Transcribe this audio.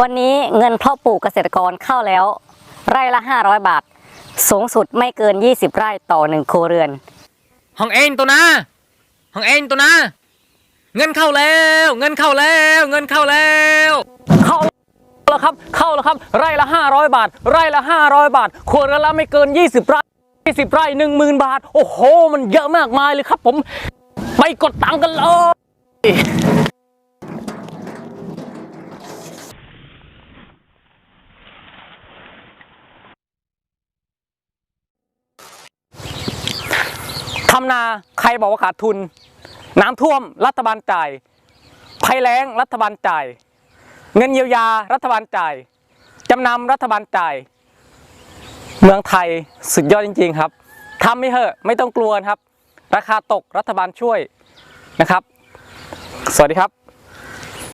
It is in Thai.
วันนี้เงินเพาะปลูกเกษตรกรเข้าแล้ว ไร่ละ 500 บาท สูงสุดไม่เกิน 20 ไร่ต่อหนึ่งครัวเรือนห้องเอ็นตัวนะห้องเอ็นตัวนะ เงินเข้าแล้ว เงินเข้าแล้ว เงินเข้าแล้ว เข้าแล้วครับ เข้าแล้วครับ ไร่ละ 500 บาท ไร่ละ 500 บาท ครัวเรือนละไม่เกิน 20 ไร่20 ไร่10,000 บาท โอ้โห มันเยอะมากมายเลยครับผม ไปกดตังค์กันเลย ทำนาใครบอกว่าขาดทุน น้ำท่วมรัฐบาลจ่ายภัยแล้งรัฐบาลจ่าย เงินเยียวยารัฐบาลจ่ายจำนำรัฐบาลจ่าย เมืองไทยสุดยอดจริง ๆ ครับทำไม่เหอะไม่ต้องกลัวครับ ราคาตกรัฐบาลช่วยนะครับ สวัสดีครับ